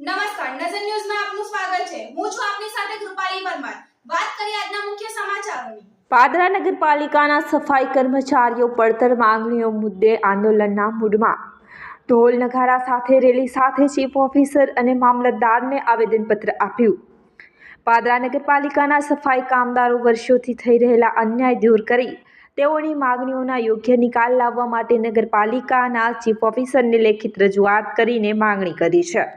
નમસ્કાર, નજર ન્યૂઝમાં આપનું સ્વાગત છે. હું છું આપની સાથે કૃપાલી પરમાર. વાત કરીએ આજના મુખ્ય સમાચારોની. પાદરા નગરપાલિકાના સફાઈ કર્મચારીઓ પડતર માંગણીઓ મુદ્દે આંદોલનના મૂડમાં. ઢોલ નગારા સાથે, રેલી સાથે ચીફ ઓફિસર અને મામલતદારને આવેદનપત્ર આપ્યું. પાદરા નગરપાલિકાના સફાઈ કામદારો વર્ષોથી થઈ રહેલા અન્યાય દૂર કરી તેઓની માંગણીઓના યોગ્ય નિકાલ લાવવા માટે નગરપાલિકાના ચીફ ઓફિસરને લેખિત રજૂઆત કરીને માંગણી કરી છે.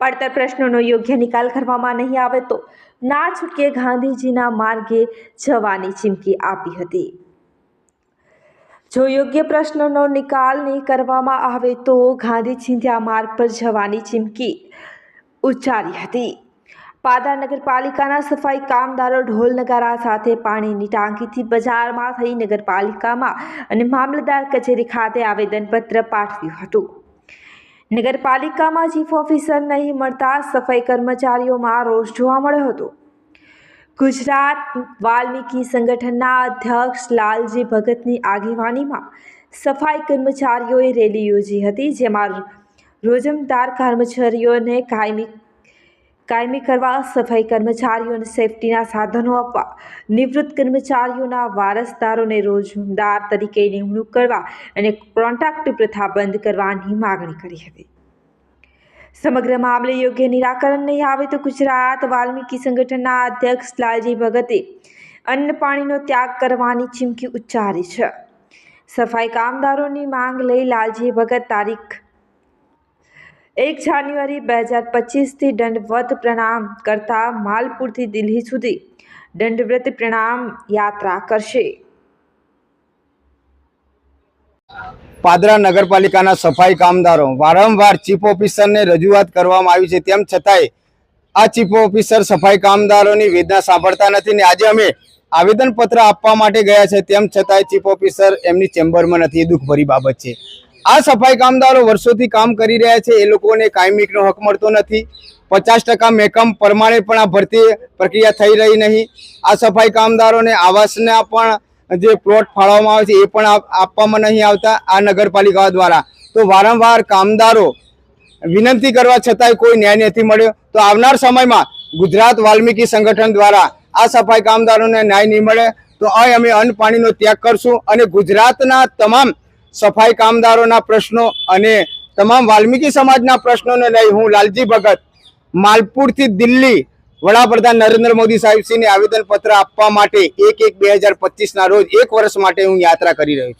પડતર પ્રશ્નોનો યોગ્ય નિકાલ કરવામાં નહીં આવે તો ના છૂટકે ગાંધીજીના માર્ગે જવાની ચીમકી આપી હતી. જો યોગ્ય પ્રશ્નોનો નિકાલ નહીં કરવામાં આવે તો ગાંધી ચિંધ્યા માર્ગ પર જવાની ચીમકી ઉચ્ચારી હતી. પાદરા નગરપાલિકાના સફાઈ કામદારો ઢોલ નગારા સાથે પાણીની ટાંકીથી બજારમાં થઈ નગરપાલિકામાં અને મામલતદાર કચેરી ખાતે આવેદનપત્ર પાઠવ્યું હતું. નગરપાલિકામાં ચીફ ઓફિસર નહીં મળતા સફાઈ કર્મચારીઓમાં રોષ જોવા મળ્યો હતો. ગુજરાત વાલ્મીકી સંગઠનના અધ્યક્ષ લાલજી ભગતની આગેવાનીમાં સફાઈ કર્મચારીઓએ રેલી યોજી હતી, જેમાં રોજમદાર કર્મચારીઓને કાયમી કાયમી કરવા સફાઈ કર્મચારીઓને સેફટીના સાધનો આપવા, નિવૃત્ત કર્મચારીઓના વારસદારોને રોજમદાર તરીકે નિમણૂક કરવા અને કોન્ટ્રાક્ટ પ્રથા બંધ કરવાની માગણી કરી હતી. સમગ્ર મામલે યોગ્ય નિરાકરણ નહીં આવે તો ગુજરાત વાલ્મીકી સંગઠનના અધ્યક્ષ લાલજી ભગતે અન્ન પાણીનો ત્યાગ કરવાની ચીમકી ઉચ્ચારી છે. સફાઈ કામદારોની માંગ લઈ લાલજી ભગત તારીખ એક જાન્યુઆરી બે હજાર પચીસથી દંડવત પ્રણામ કરતા માલપુરથી દિલ્હી સુધી દંડવ્રત પ્રણામ યાત્રા કરશે. પાદરા નગરપાલિકાના સફાઈ કામદારો, વારંવાર ચીફ ઓફિસરને રજૂઆત કરવામાં આવી છે. તેમ છતાંય આ ચીફ ઓફિસર સફાઈ કામદારોની વેદના સાંભળતા નથી ને આજે અમે આવેદનપત્ર આપવા માટે ગયા છે. તેમ છતાંય ચીફ ઓફિસર એમની ચેમ્બરમાં નથી. એ દુઃખભરી બાબત છે. આ સફાઈ કામદારો વર્ષોથી કામ કરી રહ્યા છે. એ લોકોને કાયમીકનો હક મળતો નથી. પચાસ ટકા મેકમ પ્રમાણે પણ આ ભરતી પ્રક્રિયા થઈ રહી નહીં. આ સફાઈ કામદારોને આવાસના પણ જે પ્લોટ ફાળવવામાં આવે છે, એ પણ આપવામાં નહીં આવતા આ નગરપાલિકા દ્વારા. તો વારંવાર કામદારો વિનંતી કરવા છતાંય કોઈ ન્યાય નથી મળ્યો. તો આવનાર સમયમાં ગુજરાત વાલ્મીકી સંગઠન દ્વારા આ સફાઈ કામદારોને ન્યાય નહીં મળે, તો અહીં અમે અન્ન પાણીનો ત્યાગ કરશું અને ગુજરાતના તમામ સફાઈ કામદારોના પ્રશ્નો અને તમામ વાલ્મીકી સમાજના પ્રશ્નોને લઈ હું લાલજી ભગત માલપુરથી દિલ્હી વડાપ્રધાન નરેન્દ્ર મોદી સાહેબશ્રીને આવેદનપત્ર આપવા માટે એક એક બે હજાર પચીસના રોજ એક વર્ષ માટે હું યાત્રા કરી રહ્યો છું.